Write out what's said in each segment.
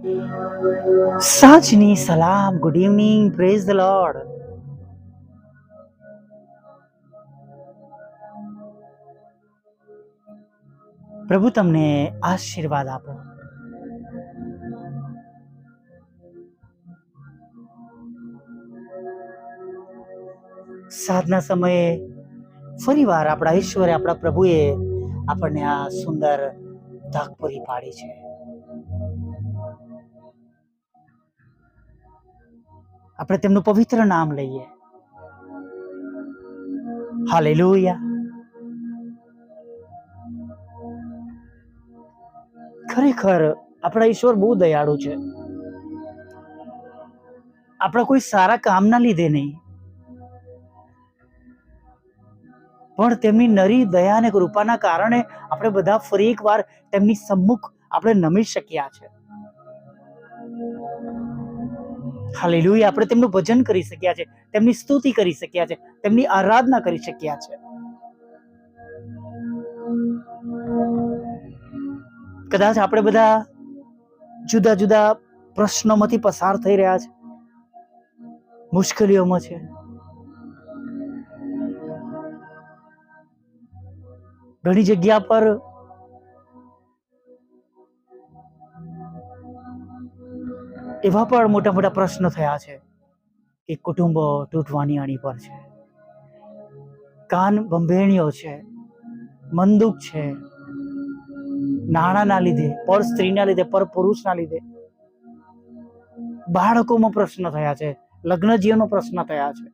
સાંજની સલામ good evening praise the lord પ્રભુ, તમને આશીર્વાદ આપો. સાધના સમયે ફરીવાર આપણા ઈશ્વરે, આપણા પ્રભુએ આપણને આ સુંદર તક પૂરી પાડી છે. આપણે તેમનું પવિત્ર નામ લઈએ. હાલે ખરેખર આપણા ઈશ્વર બહુ દયાળુ છે. આપણા કોઈ સારા કામના લીધે નહીં. પણ તેમની નરી દયા અને કૃપાના કારણે આપણે બધા ફરી એકવાર તેમની સમ્મુખ આપણે નમી શક્યા છે. હાલેલુયા. આપણે તેમનું ભજન કરી શક્યા છે, તેમની સ્તુતિ કરી શક્યા છે, તેમની આરાધના કરી શક્યા છે. કદાચ આપણે બધા જુદા જુદા પ્રશ્નોમાંથી પસાર થઈ રહ્યા છે, મુશ્કેલીઓમાં છે. ઘણી જગ્યા પર એવા પણ મોટા મોટા પ્રશ્ન થયા છે કે કુટુંબ તૂટવાની અણી પર છે. કાન બંભેણીઓ છે, મંદુક છે, નાણાંના લીધે, પર સ્ત્રીના લીધે, પર પુરુષના લીધે બાળકોમાં પ્રશ્ન થયા છે લગ્ન જીવનનો પ્રશ્ન થયા છે.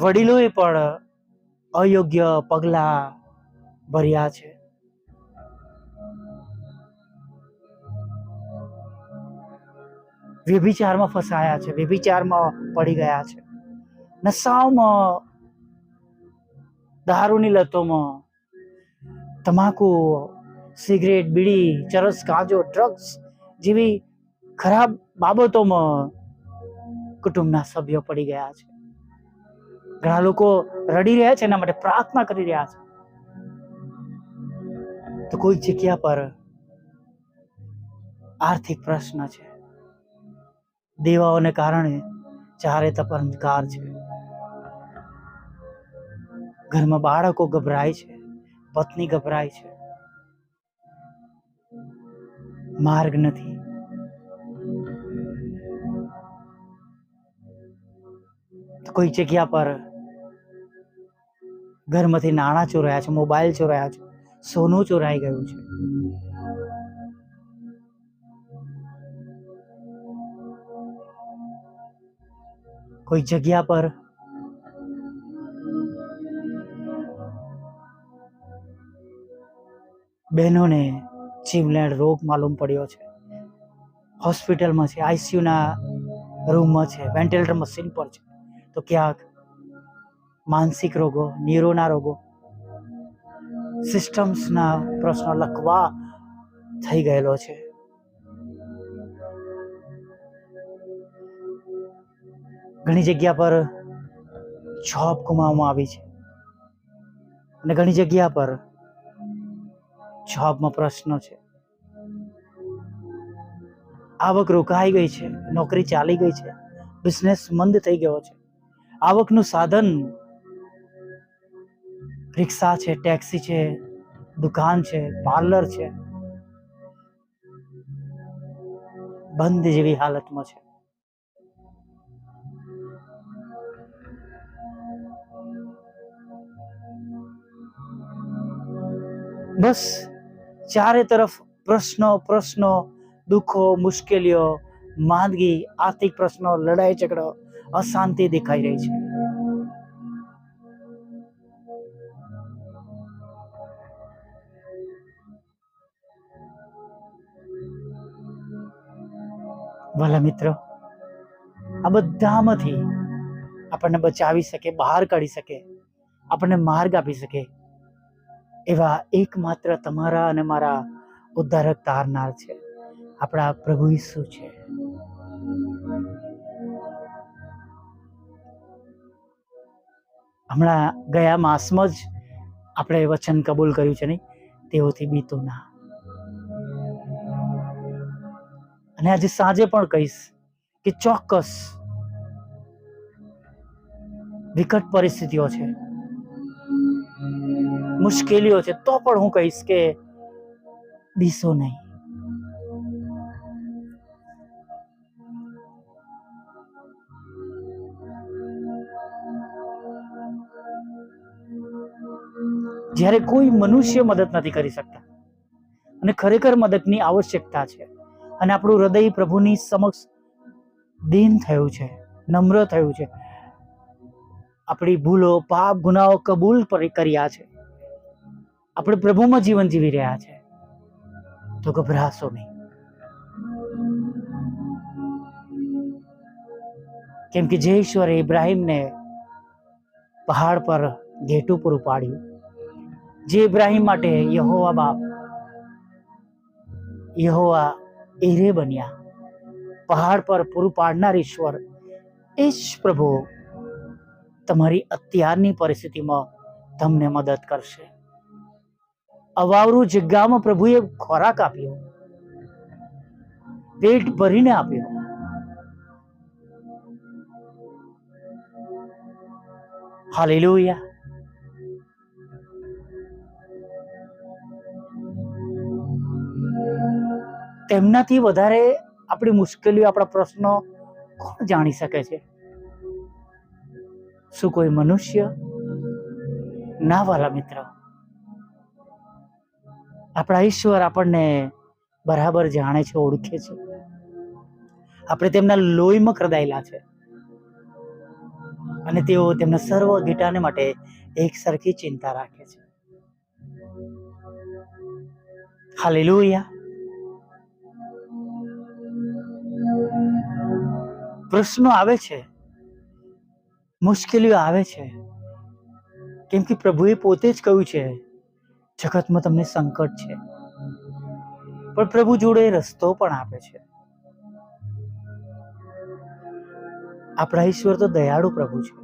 વડીલોએ પણ અયોગ્ય પગલા ભર્યા છે. વ્યભિચારમાં ફસાયા છે, વ્યભિચારમાં પડી ગયા છે. નશાઓમાં, દારૂની લતોમાં, તમાકુ, સિગરેટ, બીડી, ચરસ, ગાંજો, ડ્રગ્સ જેવી ખરાબ બાબતોમાં કુટુંબના સભ્યો પડી ગયા છે. ઘણા લોકો રડી રહ્યા છે, એના માટે પ્રાર્થના કરી રહ્યા છે. તો કોઈ જગ્યા પર આર્થિક પ્રશ્ન છે. દેવાઓને કારણે ચારે તપ અંધકાર છે. ઘરમાં બાળકો ગભરાય છે, પત્ની ગભરાય છે. માર્ગ નથી. કોઈ જગ્યા પર ઘરમાંથી નાણાં ચોરાયા છે, મોબાઈલ ચોરાયા છે, સોનું ચોરાઈ ગયું છે. કોઈ જગ્યા પર? બહેનોને જીવલેણ રોગ માલુમ પડ્યો છે. હોસ્પિટલમાં છે, આઈસીયુના રૂમમાં છે, વેન્ટિલેટર મશીન પર છે. તો ક્યાંક માનસિક રોગો, ન્યુરોના રોગો, સિસ્ટમ્સના પ્રશ્નો લખવા થઈ ગયેલો છે. ઘણી જગ્યા પર જોબ ગુમાવવામાં આવી છે. અને ઘણી જગ્યા પર જોબમાં પ્રશ્નો છે. આવક રોકાઈ ગઈ છે, નોકરી ચાલી ગઈ છે બિઝનેસ મંદ થઈ ગયો છે. આવકનું સાધન રિક્ષા છે ટેક્સી છે, દુકાન છે પાર્લર છે. બંધ જેવી હાલતમાં છે. બસ ચારે તરફ પ્રશ્નો પ્રશ્નો, દુઃખો, મુશ્કેલીઓ, માંદગી, આર્થિક પ્રશ્નો, લડાઈ ઝઘડો, અશાંતિ દેખાઈ રહી છે. ભલા મિત્રો, આ બધામાંથી આપણને બચાવી શકે, બહાર કાઢી શકે, આપણને માર્ગ આપી શકે એવા એકમાત્ર તમારા અને મારા ઉદ્ધારક તારનાર છે. આપણા પ્રભુ ઈસુ છે. હમણાં ગયા માસમાં જ આપણે વચન કબૂલ કર્યું છે નહીં? તેઓથી બીતો ના. અને આજે સાંજે પણ કહીશ કે ચોક્કસ વિકટ પરિસ્થિતિઓ છે. મુશ્કેલીઓ છે, તો પણ હું કહીશ કે બીસો નહીં. જ્યારે કોઈ મનુષ્ય મદદ નથી કરી શકતા અને ખરેખર મદદની આવશ્યકતા છે અને આપણું હૃદય પ્રભુની સમક્ષ દીન થયું છે, નમ્ર થયું છે, આપણી ભૂલો, પાપ, ગુનાઓ કબૂલ કર્યા છે. આપણે પ્રભુમાં જીવન જીવી રહ્યા છે. તો ગભરાશો નહીં. કેમ કે જે ઈશ્વરે ઇબ્રાહીમને પહાડ પર ઘેટું પૂરું પાડ્યું જે ઇબ્રાહીમ માટે યહોવા બાપ, યહોવા એરે બન્યા, પહાડ પર પૂરું પાડનાર ઈશ્વર, એ જ પ્રભુ તમારી અત્યારની પરિસ્થિતિમાં તમને મદદ કરશે. અવાવરું જગ્યામાં પ્રભુએ ખોરાક આપ્યો. પેટ ભરીને આપ્યો. હાલેલુયા. તેમનાથી વધારે આપણી મુશ્કેલીઓ, આપણા પ્રશ્નો કોણ જાણી શકે છે? શું કોઈ મનુષ્ય? ના વાલા મિત્ર. આપણા ઈશ્વર આપણને બરાબર જાણે છે, ઓળખે છે. આપણે તેમના લોહીમાં ખરદાયેલા છે. અને તેઓ તેમના સર્વ ગીટાને માટે એક સરખી ચિંતા રાખે છે. હાલેલુયા. પ્રશ્નો આવે છે. મુશ્કેલીઓ આવે છે. કેમ કે પ્રભુએ પોતે જ કહ્યું છે જગતમાં તમને સંકટ છે. પણ પ્રભુ જોડે રસ્તો પણ આપે છે. આપણા ઈશ્વર તો દયાળુ પ્રભુ છે.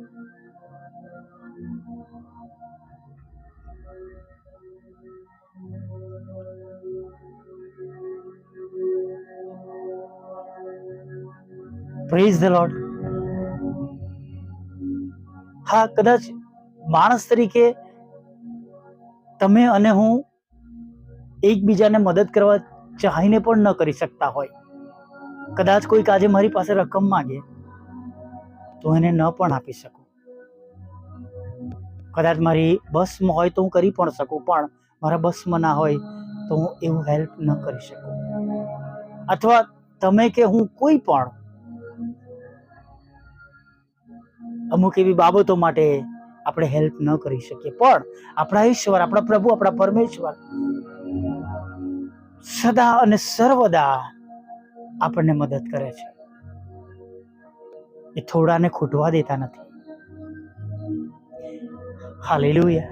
પ્રેઝ ધ લોર્ડ હા, કદાચ માણસ તરીકે તમે અને હું એકબીજાને મદદ કરવા ચાહીને પણ ન કરી શકતા હોય. કદાચ કોઈક આજે મારી પાસે રકમ માંગે, તો એને ન પણ આપી શકું. કદાચ મારી બસમાં હોય તો હું કરી પણ શકું, પણ મારા બસમાં ના હોય તો હું એવું હેલ્પ ન કરી શકું. અથવા તમે કે હું કોઈ પણ અમુક એવી બાબતો માટે આપણે હેલ્પ ન કરી શકીએ. પણ આપણા ઈશ્વર, આપણા પ્રભુ, આપણા પરમેશ્વર સદા અને સર્વદા આપણને મદદ કરે છે. એ થોડાને ખૂટવા દેતા નથી. હાલેલુયા.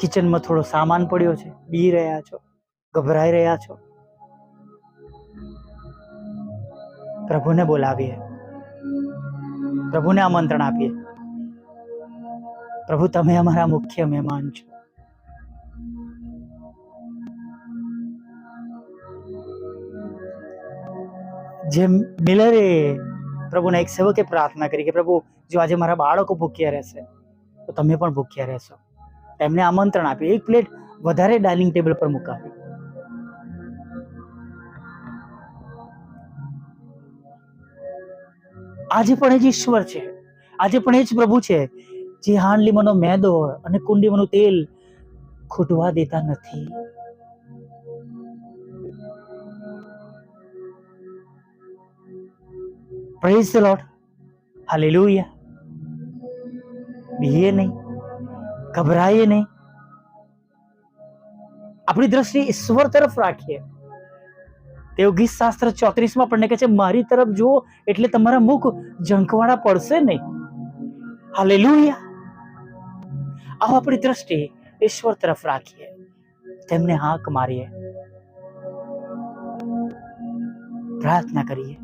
કિચનમાં થોડો સામાન પડ્યો છે. બી રહ્યા છો, ગભરાઈ રહ્યા છો. પ્રભુને બોલાવીએ. પ્રભુને આમંત્રણ આપીએ. પ્રભુ, તમે અમારા મુખ્ય મહેમાન છો. જેમ મિલરે પ્રભુના એક સેવકે પ્રાર્થના કરી કે, પ્રભુ, જો આજે મારા બાળકો ભૂખ્યા રહેશે, તો તમે પણ ભૂખ્યા રહેશો. એમને આમંત્રણ આપ્યું એક પ્લેટ વધારે ડાઇનિંગ ટેબલ પર મુકાવી. આજે પણ એ જ ઈશ્વર છે. આજે પણ એ જ પ્રભુ છે. જે હાંડલીમાંનો મેદો અને કુંડીમાંનું તેલ ખૂટવા દેતા નથી. પ્રેઝ ધ લોર્ડ હાલેલુયા બીએ નહીં. ગભરાઈએ નહીં. આપણી દ્રષ્ટિ ઈશ્વર તરફ રાખીએ. ગીત શાસ્ત્ર ચોત્રીસમાં આપણને કહે છે, મારી તરફ જુઓ, એટલે તમારા મુખ ઝંખવાડા પડશે નહીં. હાલેલુયા. આવો આપણી દ્રષ્ટિ ઈશ્વર તરફ રાખીએ. તેમને હાક મારીએ. પ્રાર્થના કરીએ.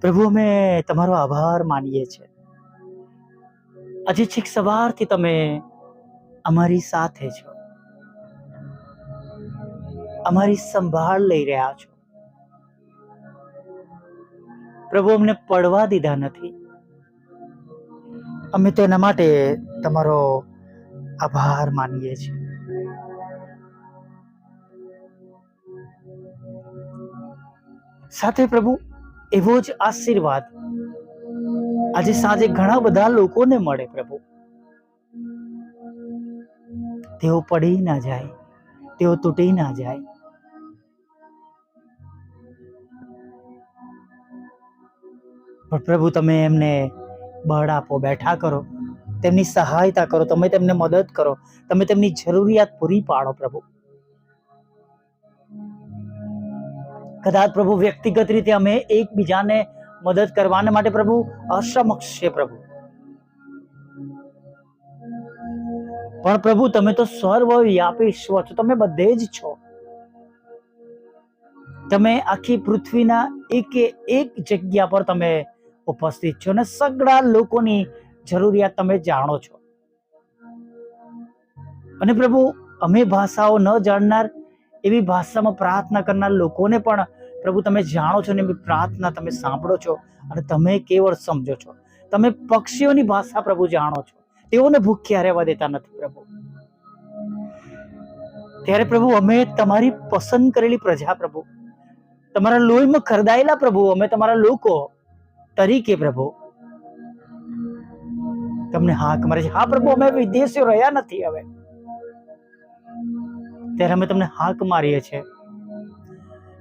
પ્રભુ, અમે તમારો આભાર માનીએ છીએ આજે છેક સવારથી તમે અમારી સાથે છો. અમારી સંભાળ લઈ રહ્યા છો. પ્રભુ અમને પડવા દીધા નથી. અમે તેના માટે તમારો આભાર માનીએ છીએ. સાથે પ્રભુ, એવો જ આશીર્વાદ. આજે સાંજે ઘણા બધા લોકોને મળે પ્રભુ. તેઓ પડી ના જાય, તેઓ તૂટી ના જાય. પણ પ્રભુ, તમે એમને બળ આપો, બેઠા કરો. તેમની સહાયતા કરો, તમે તેમને મદદ કરો. તમે તેમની જરૂરિયાત પૂરી પાડો પ્રભુ. કદાચ પ્રભુ વ્યક્તિગત રીતે અમે એકબીજાને મદદ કરવાને માટે પ્રભુ અસમક્ષ છે પ્રભુ. પણ પ્રભુ, તમે તો સર્વવ્યાપી ઈશ્વર છો. તમે બધે જ છો. તમે આખી પૃથ્વીના એકે એક જગ્યા પર તમે ઉપસ્થિત છો અને સગડા લોકોની જરૂરિયાત તમે જાણો છો. અને પ્રભુ, અમે ભાષાઓ ન જાણનાર એવી ભાષામાં પ્રાર્થના કરનાર લોકોને પણ પ્રભુ તમે જાણો છો ને એમની પ્રાર્થના તમે સાંભળો છો અને તમે કેવળ સમજો છો. તમે પક્ષીઓની ભાષા પ્રભુ જાણો છો. તેઓને ભૂખ્યા રહેવા દેતા નથી પ્રભુ. ત્યારે પ્રભુ, અમે તમારી પસંદ કરેલી પ્રજા પ્રભુ. તમારા લોહીમાં ખરદાયેલા પ્રભુ, અમે તમારા લોકો તરીકે પ્રભુ. તમને હાક મારે છે. હા પ્રભુ, અમે વિદેશીઓ રહ્યા નથી હવે. ત્યારે અમે તમને હાક મારીએ છીએ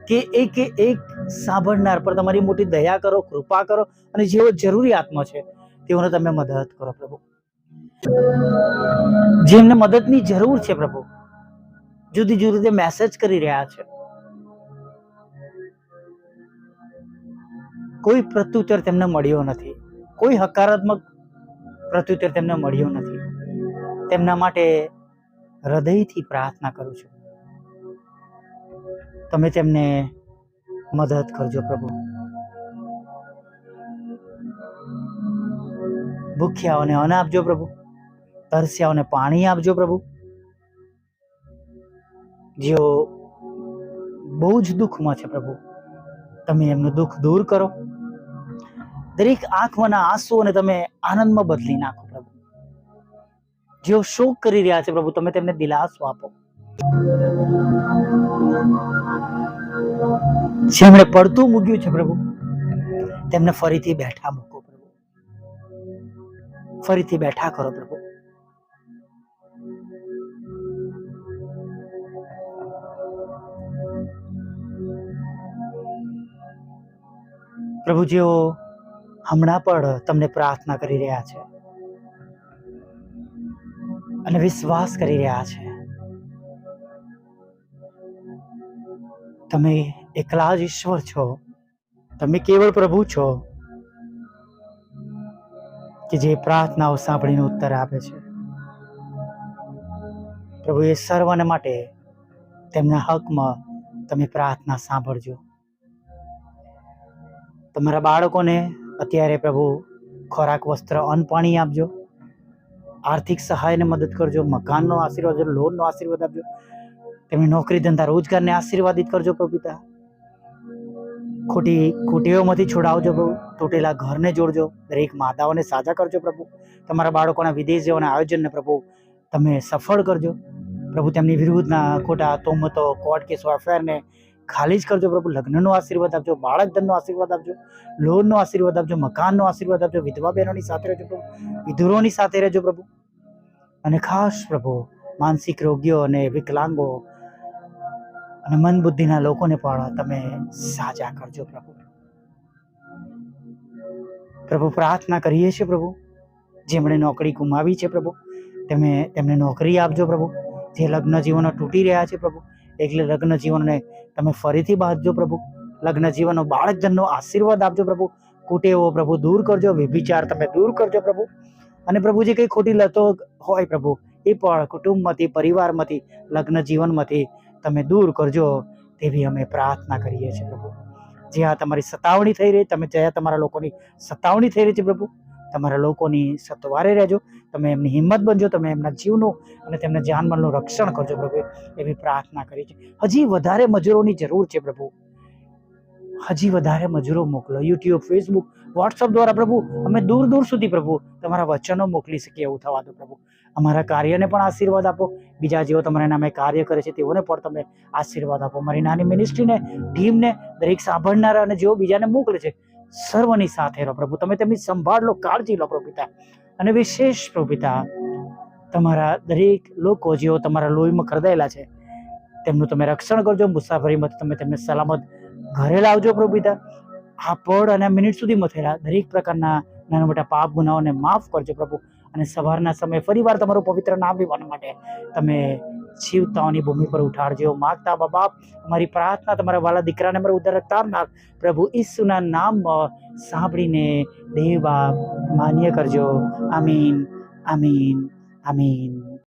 કે એક એક સાંભળનાર પર તમારી મોટી દયા કરો, કૃપા કરો અને જેઓ જરૂરી આત્મા છે, તેઓને તમે મદદ કરો પ્રભુ. જેમને મદદની જરૂર છે પ્રભુ. જુદી જુદી રીતે મેસેજ કરી રહ્યા છે. કોઈ પ્રત્યુત્તર તેમને મળ્યો નથી. કોઈ હકારાત્મક પ્રત્યુત્તર તેમને મળ્યો નથી. તેમના માટે હૃદયથી પ્રાર્થના કરું છું. તમે તેમને મદદ કરજો પ્રભુ. ભૂખ્યાઓને અન્ન આપજો પ્રભુ. તરસ્યાઓને પાણી આપજો પ્રભુ. જેઓ બહુ જ દુઃખમાં છે પ્રભુ. તમે એમનું દુઃખ દૂર કરો. દરેક આંખમાંના આંસુઓને તમે આનંદમાં બદલી નાખો પ્રભુ. જેઓ શોક કરી રહ્યા છે પ્રભુ, તમે તેમને દિલાસો આપો. જેમણે પડતું મૂક્યું છે પ્રભુ, તેમને ફરીથી બેઠા મૂકો પ્રભુ. ફરીથી બેઠા કરો પ્રભુ. પ્રભુ, જેઓ હમણાં પણ તમને પ્રાર્થના કરી રહ્યા છે અને વિશ્વાસ કરી રહ્યા છે, તમે એકલા જ ઈશ્વર છો, તમે કેવળ પ્રભુ છો કે જે પ્રાર્થનાઓ સાંભળીને ઉત્તર આપે છે. પ્રભુ એ સર્વને માટે તેમના હકમાં તમે પ્રાર્થના સાંભળજો. તમારા બાળકોને અત્યારે પ્રભુ ખોરાક, વસ્ત્ર, અન્ન, પાણી આપજો. આર્થિક સહાયને મદદ કરજો, મકાનનો આશીર્વાદ, લોનનો આશીર્વાદ આપજો. તેમની નોકરી ધંધા, રોજગારને આશીર્વાદિત કરજો પ્રભુતા ખોટી ખોટીઓમાંથી છોડાવજો પ્રભુ. તૂટેલા ઘરને જોડજો. દરેક માતાઓને સાજા કરજો પ્રભુ. તમારા બાળકોના વિદેશ જવાના આયોજનને પ્રભુ તમે સફળ કરજો. પ્રભુ તેમની વિરુદ્ધના ખોટા, તોમતો, કોર્ટ કેસો અફેરને ખાલી જ કરજો પ્રભુ, લગ્નનો આશીર્વાદ આપજો બાળક ધનનો આશીર્વાદ આપજો, લોનનો આશીર્વાદ આપજો, મકાનનો આશીર્વાદ આપજો, વિધવા બહેનોની સાથે રહેજો પ્રભુ, વિધુરોની સાથે રહેજો પ્રભુ. અને ખાસ પ્રભુ, માનસિક રોગીઓ અને વિકલાંગો અને મન બુદ્ધિના લોકોને પણ તમે સાજા કરજો પ્રભુ. પ્રભુ, પ્રાર્થના કરીએ છીએ પ્રભુ, જેમણે નોકરી ગુમાવી છે પ્રભુ, તમે, તેમને નોકરી આપજો પ્રભુ, જે લગ્ન જીવનો તૂટી રહ્યા છે પ્રભુ એટલે લગ્ન જીવનને તમે ફરીથી બાંધજો પ્રભુ. લગ્ન જીવનનો બાળક ધનનો આશીર્વાદ આપજો પ્રભુ. કુટેવો પ્રભુ દૂર કરજો વિભિચાર તમે દૂર કરજો પ્રભુ. અને પ્રભુ જે કંઈ ખોટી લતો હોય પ્રભુ, એ પણ કુટુંબમાંથી, પરિવારમાંથી, લગ્ન જીવનમાંથી તમે દૂર કરજો તેવી અમે પ્રાર્થના કરીએ છીએ પ્રભુ. જ્યાં તમારી સતાવણી થઈ રહી, તમે જ્યાં તમારા લોકોની સતાવણી થઈ રહી છે પ્રભુ, તમારા લોકોની સત્વારે રહેજો. તમે એમની હિંમત બનજો, તમે એમના જીવનું અને તેમના જાનમાલનું રક્ષણ કરજો પ્રભુ એવી પ્રાર્થના કરી છે. હજી વધારે મજૂરોની જરૂર છે પ્રભુ. હજી વધારે મજૂરો મોકલો. યુટ્યુબ ફેસબુક વોટ્સઅપ દ્વારા પ્રભુ, અમે દૂર દૂર સુધી પ્રભુ, તમારા વચનો મોકલી શકીએ એવું થવા દો પ્રભુ. અમારા કાર્યને પણ આશીર્વાદ આપો. બીજા જેઓ તમારા નામે કાર્ય કરે છે, તેઓને પણ તમે આશીર્વાદ આપો. મારી નાની મિનિસ્ટ્રીને ટીમને, દરેક સાંભળનારા અને જેઓ બીજાને મોકલે છે, સર્વની સાથે રહો પ્રભુ. તમે તેમની સંભાળ લો, કાળજી લો પ્રભુ પિતા. અને વિશેષ પ્રભુપિતા તમારા દરેક લોકો જેઓ તમારા લોહીમાં ખરદાયેલા છે, તેમનું તમે રક્ષણ કરજો મુસાફરીમાંથી તમે તેમને સલામત ઘરે લાવજો પ્રભુપિતા આ પળ અને મિનિટ સુધીમાં થયેલા દરેક પ્રકારના નાના મોટા પાપ ગુનાઓને માફ કરજો પ્રભુ. અને સવારના સમયે ફરીવાર તમારું પવિત્ર નામ લેવાના માટે તમે જીવતાઓની ભૂમિ પર ઉઠાડજો. માગતા બા બાપ, અમારી પ્રાર્થના તમારા વાલા દીકરાને અમારે ઉદ્ધાર તારનાર પ્રભુ ઈસુના નામમાં સાંભળીને દેવ માન્ય કરજો. આમીન આમીન આમીન.